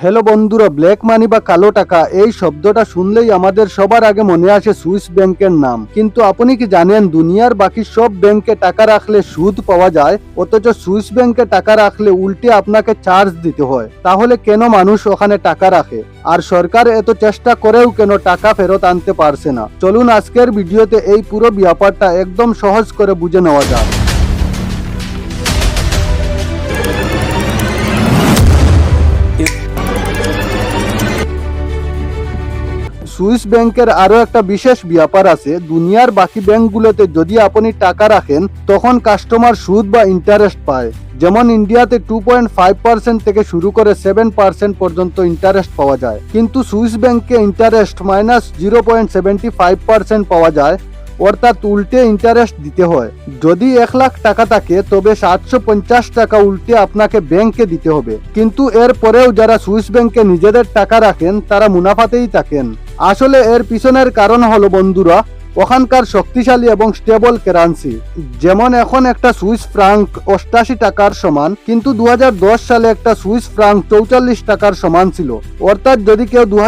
Hello বন্ধুরা, black money বা কালো টাকা, এই শব্দটা শুনলেই আমাদের সবার আগে মনে আসে সুইস ব্যাংকের নাম। কিন্তু আপনি কি জানেন, দুনিয়ার বাকি সব ব্যাংকে টাকা রাখলে সুদ পাওয়া যায়, অথচ সুইস ব্যাংকে টাকা রাখলে উল্টে আপনাকে চার্জ দিতে হয়? তাহলে কেন মানুষ ওখানে টাকা রাখে? আর সরকার এত চেষ্টা করেও কেন টাকা ফেরত আনতে পারছে না? চলুন আজকের ভিডিওতে এই পুরো ব্যাপারটা একদম সহজ করে বুঝে নেওয়া যাক। সুইস ব্যাংকের আরও একটা বিশেষ ব্যাপার আছে। দুনিয়ার বাকি ব্যাংকগুলোতে যদি আপনি টাকা রাখেন, তখন কাস্টমার সুদ বা ইন্টারেস্ট পায়। যেমন ইন্ডিয়াতে টু পয়েন্ট ফাইভ পার্সেন্ট থেকে শুরু করে সেভেন পার্সেন্ট পর্যন্ত ইন্টারেস্ট পাওয়া যায়। কিন্তু সুইস ব্যাংকে interest minus zero point seventy five percent পাওয়া যায়। অর্থাৎ উল্টে ইন্টারেস্ট দিতে হয়। যদি এক লাখ টাকা থাকে, তবে সাতশো পঞ্চাশ টাকা উল্টে আপনাকে ব্যাংকে দিতে হবে। কিন্তু এর পরেও যারা সুইস ব্যাংকে নিজেদের টাকা রাখেন, তারা মুনাফাতেই থাকেন। আসলে এর পিছনের কারণ হলো, বন্ধুরা ওখানকার শক্তিশালী এবং স্টেবল কারেন্সি যেমন এখন একটা সুইস ফ্রাঙ্ক অষ্টাশি টাকার সমান, কিন্তু দু সালে একটা সুইস ফ্রাঙ্ক চৌচল্লিশ টাকার সমান ছিল। অর্থাৎ যদি কেউ দু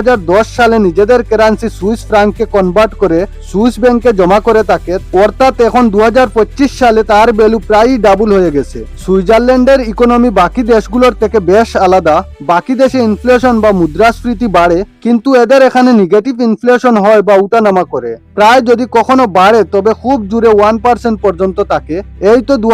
সালে নিজেদের কারেন্সি সুইস ফ্রাঙ্ককে কনভার্ট করে সুইস ব্যাংকে জমা করে থাকে, অর্থাৎ এখন দু হাজার পঁচিশ সালে তার ভ্যালু প্রায়ই ডাবল হয়ে গেছে। সুইজারল্যান্ডের ইকোনমি বাকি দেশগুলোর থেকে বেশ আলাদা। বাকি দেশে ইনফ্লেশন বা মুদ্রাস্ফীতি বাড়ে, কিন্তু এদের এখানে নেগেটিভ ইনফ্লেশন হয় বা উঠানামা করে। প্রায় যদি কখনো বাড়ে, তবে খুব জুড়ে ওয়ান পার্সেন্ট পর্যন্ত থাকে। এই তো দু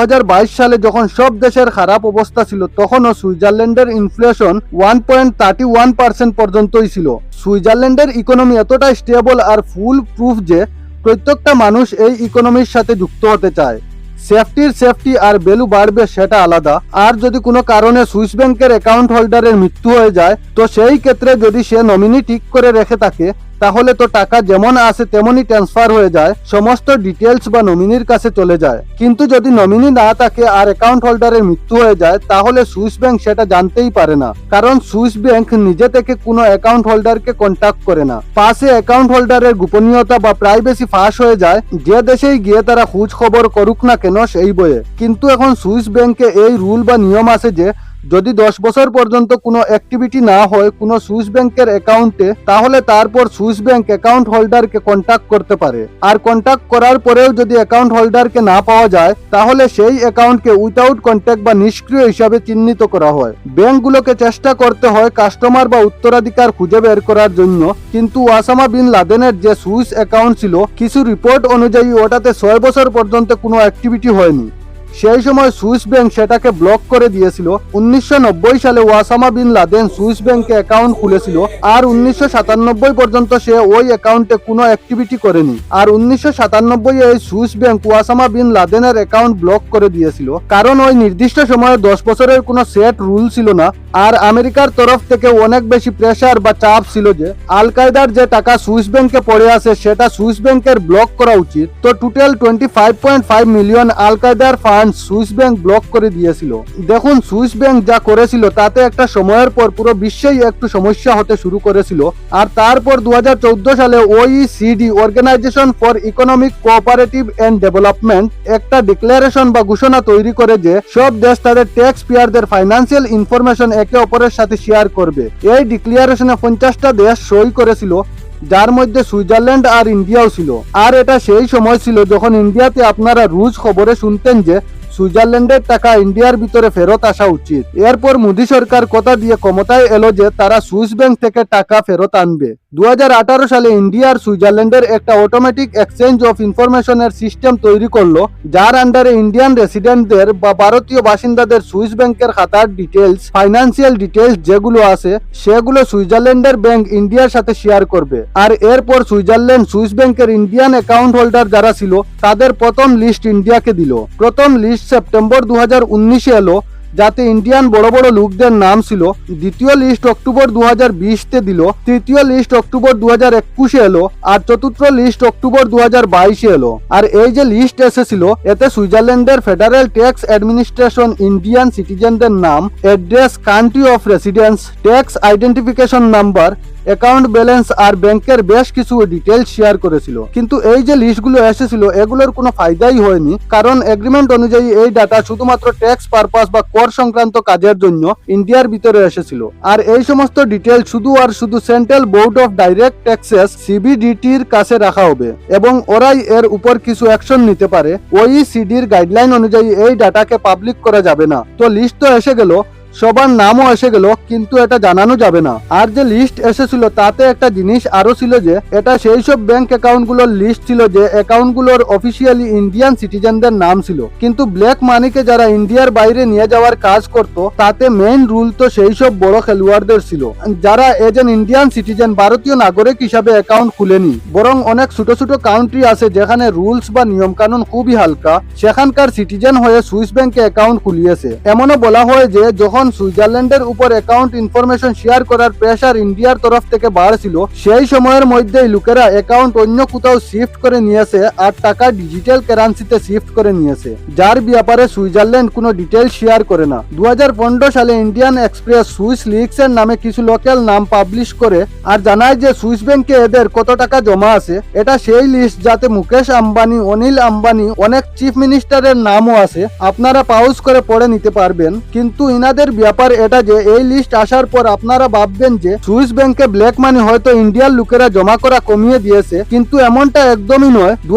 সালে যখন সব দেশের খারাপ অবস্থা ছিল, তখনও সুইজারল্যান্ডের inflation one point thirty one percent পর্যন্তই ছিল। সুইজারল্যান্ডের ইকোনমি এতটাই স্টেবল আর ফুল প্রুফ যে, প্রত্যেকটা মানুষ এই ইকোনমির সাথে যুক্ত হতে চায়। সেফটির সেফটি আর ভ্যালু বাড়বে সেটা আলাদা। আর যদি কোনো কারণে সুইস ব্যাংকের অ্যাকাউন্ট হোল্ডারের মৃত্যু হয়ে যায়, তো সেই ক্ষেত্রে যদি সে নমিনি ঠিক করে রেখে থাকে তাহলে তো টাকা যেমন আসে তেমনই ট্রান্সফার হয়ে যায়, সমস্ত ডিটেলস বা নমিনির কাছে চলে যায়। কিন্তু যদি নমিনি না থাকে আর অ্যাকাউন্ট হোল্ডারের মৃত্যু হয়ে যায়, তাহলে সুইস ব্যাংক সেটা জানতেই পারে না। কারণ সুইস ব্যাংক নিজে থেকে কোনো অ্যাকাউন্ট হোল্ডারকে কন্ট্যাক্ট করে না। পাশে অ্যাকাউন্ট হোল্ডারের গোপনীয়তা বা প্রাইভেসি ফাঁস হয়ে যায়, যে দেশেই গিয়ে তারা খোঁজ খবর করুক না কেন সেই বইয়ে। কিন্তু এখন সুইস ব্যাংকে এই রুল বা নিয়ম আছে যে যদি দশ বছর পর্যন্ত কোনো অ্যাক্টিভিটি না হয় কোনো সুইস ব্যাংকের অ্যাকাউন্টে তাহলে তারপর সুইস ব্যাংক অ্যাকাউন্ট হোল্ডারকে কন্ট্যাক্ট করতে পারে। আর কন্ট্যাক্ট করার পরেও যদি অ্যাকাউন্ট হোল্ডারকে না পাওয়া যায়, তাহলে সেই অ্যাকাউন্টকে উইথাউট কন্ট্যাক্ট বা নিষ্ক্রিয় হিসাবে চিহ্নিত করা হয়। ব্যাংকগুলোকে চেষ্টা করতে হয় কাস্টমার বা উত্তরাধিকার খুঁজে বের করার জন্য। কিন্তু ওয়াসামা বিন লাদেনের যে সুইস অ্যাকাউন্ট ছিল, কিছু রিপোর্ট অনুযায়ী ওটাতে ছয় বছর পর্যন্ত কোনো অ্যাক্টিভিটি হয়নি। সেই সময় সুইস ব্যাংক সেটাকে ব্লক করে দিয়েছিল। উনিশশো নব্বই সালে ওয়াসামা বিন লাদেন সুইস ব্যাংকে অ্যাকাউন্ট খুলেছিল আর উনিশশো সাতানব্বই পর্যন্ত সে ওই অ্যাকাউন্টে কোনো অ্যাক্টিভিটি করেনি। আর উনিশশো এই সুইস ব্যাংক ওয়াসামা বিন লাদেনের অ্যাকাউন্ট ব্লক করে দিয়েছিল। কারণ ওই নির্দিষ্ট সময়ে দশ বছরের কোনো সেট রুল ছিল না। আর আমেরিকার তরফ থেকে অনেক বেশি প্রেসার বা চাপ ছিল যে আল কায়দার যে টাকা সুইস ব্যাংকে পড়ে আছে, সেটা সুইস ব্যাংকের ব্লক করা উচিত। তো total twenty five point five million Al কায়দার fund Swiss bank block করে দিয়েছিল। দেখুন, সুইস ব্যাংক যা করেছিল, তাতে একটা সময়ের পর পুরো বিশ্বেই একটু সমস্যা হতে শুরু করেছিল। আর তারপর দু সালে OECD organisation for economic cooperative and development একটা ডিক্লারেশন বা ঘোষণা তৈরি করে যে, সব দেশ তাদের ট্যাক্স পেয়ারদের ফাইন্যান্সিয়াল ইনফরমেশন একে অপরের সাথে শেয়ার করবে। এই ডিক্লারেশনে পঞ্চাশটা দেশ সই করেছিল। যার মধ্যে সুইজারল্যান্ড আর ইন্ডিয়াও ছিল। আর এটা সেই সময় ছিল যখন ইন্ডিয়াতে আপনারা রুজ খবরে শুনতেন যে সুইজারল্যান্ডের টাকা ইন্ডিয়ার ভিতরে ফেরত আসা উচিত। এরপর মোদী সরকার কথা দিয়ে ক্ষমতায় এলো যে তারা সুইস ব্যাংক থেকে টাকা ফেরত আনবে। দুহাজার আঠারো সালে ইন্ডিয়া আর সুইজারল্যান্ডের একটা অটোমেটিক এক্সচেঞ্জ অফ ইনফরমেশনের সিস্টেম তৈরি করল, যার আন্ডারে ইন্ডিয়ান রেসিডেন্টদের বা ভারতীয় বাসিন্দাদের সুইস ব্যাংকের খাতার ডিটেলস ফাইন্যান্সিয়াল ডিটেলস যেগুলো আছে, সেগুলো সুইজারল্যান্ডের ব্যাংক ইন্ডিয়ার সাথে শেয়ার করবে। আর এরপর সুইজারল্যান্ড সুইস ব্যাংকের ইন্ডিয়ান অ্যাকাউন্ট হোল্ডার যারা ছিল, তাদের প্রথম লিস্ট ইন্ডিয়াকে দিল। প্রথম লিস্ট সেপ্টেম্বর দু হাজার উনিশে এলো, যাতে ইন্ডিয়ান বড় বড় লোকদের নাম ছিল। দ্বিতীয় লিস্ট অক্টোবর দু হাজার বিশতে দিল, তৃতীয় লিস্ট অক্টোবর দু হাজার একুশে এলো, আর চতুর্থ লিস্ট অক্টোবর দু হাজার বাইশে এলো। আর এই যে লিস্ট এসেছিল, এতে সুইজারল্যান্ডের ফেডারেল ট্যাক্স অ্যাডমিনিস্ট্রেশন ইন্ডিয়ান সিটিজেনদের নাম address country of residence tax identification number account balance আর ব্যাংকের বেশ কিছু ডিটেলস শেয়ার করেছিল। কিন্তু এই যে লিস্টগুলো এসেছিল, এগুলোর কোনো ফায়দাই হয়নি। কারণ এগ্রিমেন্ট অনুযায়ী এই ডাটা শুধুমাত্র ট্যাক্স পারপাস বা কর সংক্রান্ত কাজের জন্য ইন্ডিয়ার ভিতরে এসেছিল। আর এই সমস্ত ডিটেল শুধু আর শুধু central board of direct taxes সিবিডিটির কাছে রাখা হবে। এবং ওরাই এর উপর কিছু অ্যাকশন নিতে পারে। ওইসিডির গাইডলাইন অনুযায়ী এই ডাটাকে পাবলিক করা যাবে না। তো লিস্ট তো এসে গেল সবার নামও এসে গেল, কিন্তু এটা জানানো যাবে না। আর যে লিস্ট এসেছিল, তাতে একটা জিনিস আরও ছিল যে, এটা সেই সব ব্যাংক অ্যাকাউন্টগুলোর লিস্ট ছিল যে অ্যাকাউন্টগুলোর অফিসিয়ালি ইন্ডিয়ান সিটিজেনদের নাম ছিল। কিন্তু ব্ল্যাক মানিকে যারা ইন্ডিয়ার বাইরে নিয়ে যাওয়ার কাজ করত, তাতে মেইন রুল তো সেই সব বড় খেলোয়াড়দের ছিল। যারা এজ এন ইন্ডিয়ান সিটিজেন ভারতীয় নাগরিক হিসাবে অ্যাকাউন্ট খুলেনি। বরং অনেক ছোট ছোট কাউন্ট্রি আছে যেখানে রুলস বা নিয়ম কানুন খুবই হালকা। সেখানকার সিটিজেন হয়ে সুইস ব্যাংকে অ্যাকাউন্ট খুলিয়েছে। এমনও বলা হয় যে, যখন সুইজারল্যান্ডের উপর অ্যাকাউন্ট ইনফরমেশন শেয়ার করার প্রেশার ইন্ডিয়ার তরফ থেকে বাড়ছিল, সেই সময়ের মধ্যেই লোকেরা অ্যাকাউন্ট অন্য কোথাও শিফট করে নিয়েছে আর টাকা ডিজিটাল কারেন্সিতে শিফট করে নিয়েছে। যার ব্যাপারে সুইজারল্যান্ড কোনো ডিটেল শেয়ার করে না। দু সালে ইন্ডিয়ান এক্সপ্রেস সুইস লিক্স এর নামে কিছু লোকাল নাম পাবলিশ করে আর জানায় যে সুইস ব্যাংকে এদের কত টাকা জমা আছে। এটা সেই লিস্ট যাতে মুকেশ আম্বানি, অনিল আম্বানি, অনেক চিফ মিনিস্টারের নামও আছে। আপনারা পাউজ করে পড়ে নিতে পারবেন। কিন্তু ইনাদের ব্যাপার এটা যে এই লিস্ট আসার পর আপনারা ভাববেন যে সুইস ব্যাংকে ব্ল্যাক মানি হয়তো ইন্ডিয়ার লোকেরা জমা করা কমিয়ে দিয়েছে, কিন্তু এমনটা একদমই নয়। দু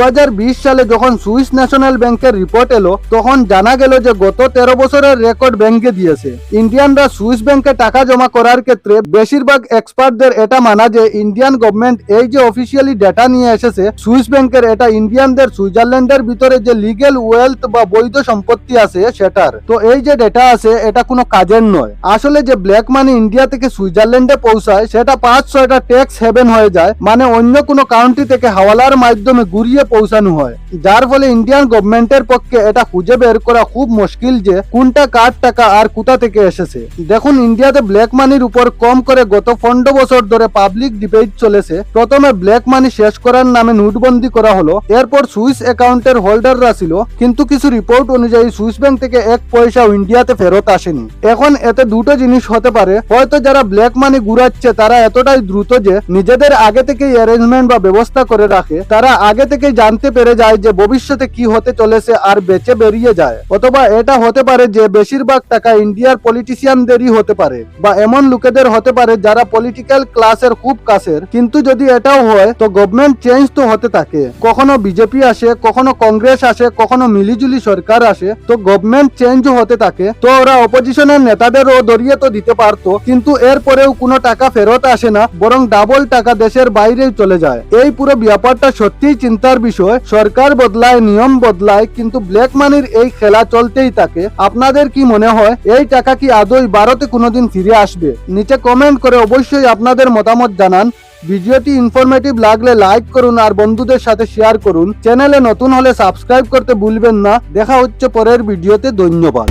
সালে যখন সুইস ন্যাশনাল ব্যাংকের রিপোর্ট এলো, তখন জানা গেল যে গত তেরো বছরের রেকর্ড ব্যাংকে দিয়েছে। ইন্ডিয়ানরা সুইস ব্যাংকে টাকা জমা করার ক্ষেত্রে বেশিরভাগ এক্সপার্টদের এটা মানা যে ইন্ডিয়ান গভর্নমেন্ট এই যে অফিসিয়ালি ডেটা নিয়ে এসেছে সুইস ব্যাংকের এটা ইন্ডিয়ানদের সুইজারল্যান্ডের ভিতরে যে লিগেল ওয়েলথ বা বৈধ সম্পত্তি আছে সেটার। তো এই যে ডেটা আছে, এটা কোনো কাজের নয়। আসলে যে ব্ল্যাক মানি ইন্ডিয়া থেকে সুইজারল্যান্ডে পৌঁছায়, সেটা পাঁচ ছয়টা ট্যাক্স হেভেন হয়ে যায় মানে অন্য কোনো কাউন্টি থেকে হাওয়ালার মাধ্যমে ঘুরিয়ে পৌঁছানো হয়। যার ফলে ইন্ডিয়ান গভর্নমেন্টের পক্ষে এটা খুঁজে বের করা খুব মুশকিল যে কোনটা কার টাকা আর কোথা থেকে এসেছে। দেখুন, ইন্ডিয়াতে ব্ল্যাক মানির উপর কম করে গত পনেরো বছর ধরে পাবলিক ডিবেট চলেছে। প্রথমে ব্ল্যাক মানি শেষ করার নামে নোটবন্দি করা হলো। এরপর সুইস অ্যাকাউন্টের হোল্ডাররা ছিল, কিন্তু কিছু রিপোর্ট অনুযায়ী সুইস ব্যাংক থেকে এক পয়সাও ইন্ডিয়াতে ফেরত আসেনি। এখন এতে দুটো জিনিস হতে পারে। হয়তো যারা ব্ল্যাক মানি ঘুরাচ্ছে, তারা এতটাই দ্রুত যে নিজেদের আগে থেকেই অ্যারেঞ্জমেন্ট বা ব্যবস্থা করে রাখে, তারা আগে থেকেই জানতে পেরে যায় যে ভবিষ্যতে কি হতে চলেছে আর বেঁচে বেরিয়ে যায়। অথবা এটা হতে পারে যে বেশিরভাগ টাকা ইন্ডিয়ার পলিটিশিয়ানদেরই হতে পারে, বা এমন লোকেদের হতে পারে যারা পলিটিক্যাল ক্লাসের খুব কাছের। কিন্তু যদি এটাও হয়, তো গভর্নমেন্ট চেঞ্জ তো হতে থাকে। কখনো বিজেপি আসে, কখনো কংগ্রেস আসে, কখনো মিলিজুলি সরকার আসে, তো গভর্নমেন্ট চেঞ্জও হতে থাকে। তো ওরা অপোজিশনের নেতাদেরও দরিয়ে তো দিতে পারতো, কিন্তু এরপরেও কোনো টাকা ফেরত আসে না, বরং ডাবল টাকা দেশের বাইরেই চলে যায়। এই পুরো ব্যাপারটা সত্যিই চিন্তার বিষয়। সরকার বদলায়, নিয়ম বদলায়, কিন্তু ব্ল্যাক মানির এই খেলা চলতেই থাকে। আপনাদের কি মনে হয়, এই টাকা কি আদৌ ভারতে কোনোদিন ফিরে আসবে? নিচে কমেন্ট করে অবশ্যই আপনাদের মতামত জানান। ভিডিওটি ইনফরমেটিভ লাগলে লাইক করুন আর বন্ধুদের সাথে শেয়ার করুন। চ্যানেলে নতুন হলে সাবস্ক্রাইব করতে ভুলবেন না। দেখা হচ্ছে পরের ভিডিওতে, ধন্যবাদ।